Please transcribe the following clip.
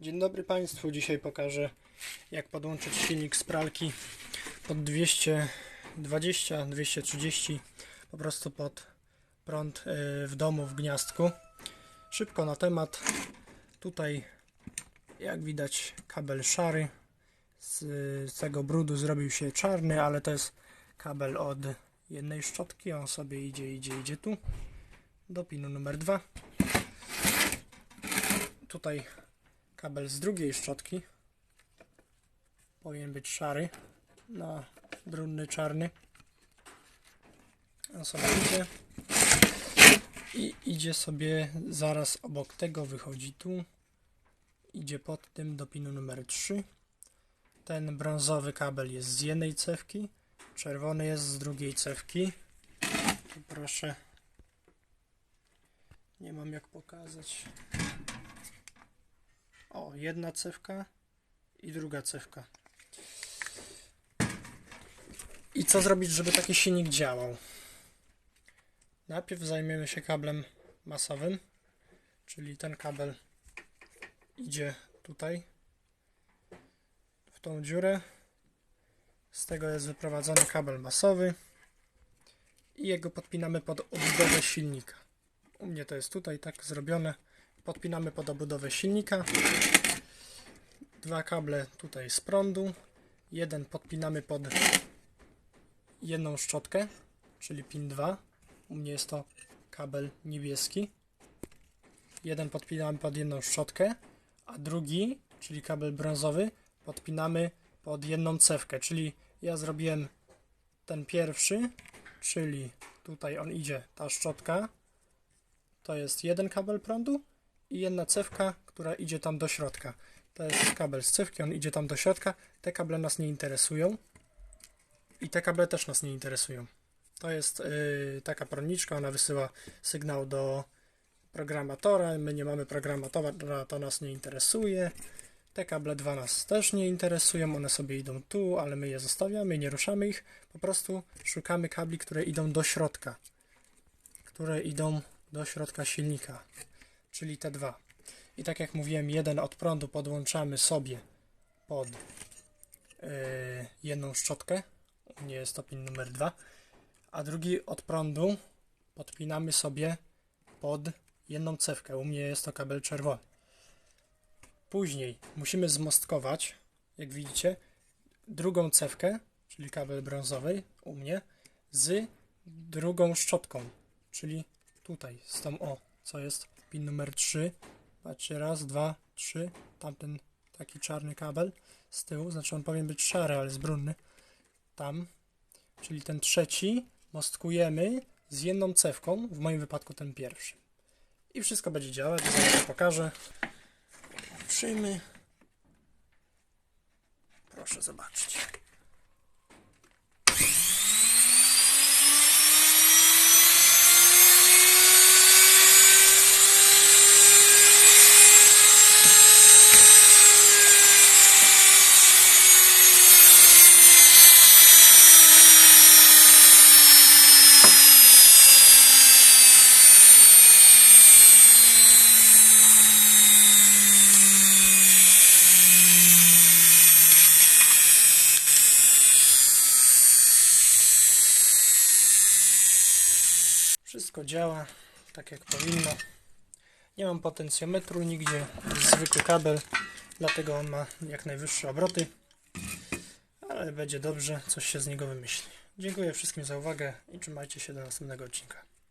Dzień dobry Państwu. Dzisiaj pokażę jak podłączyć silnik z pralki pod 220, 230 po prostu pod prąd y, w domu w gniazdku. Szybko na temat. Tutaj jak widać kabel szary. Z tego brudu zrobił się czarny, ale to jest kabel od jednej szczotki. On sobie idzie, idzie, idzie tu do pinu numer 2. Tutaj kabel z drugiej szczotki. Powinien być szary na brudny czarny. On sobie idzie i idzie sobie zaraz obok tego wychodzi tu. Idzie pod tym do pinu numer 3 ten brązowy kabel jest z jednej cewki czerwony jest z drugiej cewki. Proszę nie mam jak pokazać o, jedna cewka i druga cewka. I co zrobić, żeby taki silnik działał? Najpierw zajmiemy się kablem masowym, czyli ten kabel idzie tutaj, w tą dziurę. Z tego jest wyprowadzony kabel masowy i jego podpinamy pod obudowę silnika. U mnie to jest tutaj tak zrobione. Podpinamy pod obudowę silnika. Dwa kable tutaj z prądu. Jeden podpinamy pod jedną szczotkę, czyli pin 2. U mnie jest to kabel niebieski. Jeden podpinamy pod jedną szczotkę, a drugi, czyli kabel brązowy, podpinamy pod jedną cewkę, czyli ja zrobiłem ten pierwszy, czyli tutaj on idzie, ta szczotka, to jest jeden kabel prądu i jedna cewka, która idzie tam do środka. To jest kabel z cewki, on idzie tam do środka. Te kable nas nie interesują i te kable też nas nie interesują. To jest yy, taka prądniczka, ona wysyła sygnał do programatora. My nie mamy programatora, to nas nie interesuje. Te kable dwa nas też nie interesują, one sobie idą tu, ale my je zostawiamy, nie ruszamy ich. Po prostu szukamy kabli, które idą do środka, które idą do środka silnika, czyli te dwa. I tak jak mówiłem, jeden od prądu podłączamy sobie pod yy, jedną szczotkę, u mnie jest to pin numer 2, a drugi od prądu podpinamy sobie pod jedną cewkę, u mnie jest to kabel czerwony. Później musimy zmostkować, jak widzicie, drugą cewkę, czyli kabel brązowy u mnie, z drugą szczotką, czyli tutaj, z tą o, co jest pin numer 3. Patrzcie, raz, dwa, trzy. Tamten taki czarny kabel z tyłu, znaczy on powinien być szary, ale jest brudny. Tam, czyli ten trzeci mostkujemy z jedną cewką, w moim wypadku ten pierwszy. I wszystko będzie działać, zaraz pokażę. Przyjmy. Proszę zobaczyć. Wszystko działa tak jak powinno. Nie mam potencjometru nigdzie, zwykły kabel, dlatego on ma jak najwyższe obroty. Ale będzie dobrze, coś się z niego wymyśli. Dziękuję wszystkim za uwagę i trzymajcie się do następnego odcinka.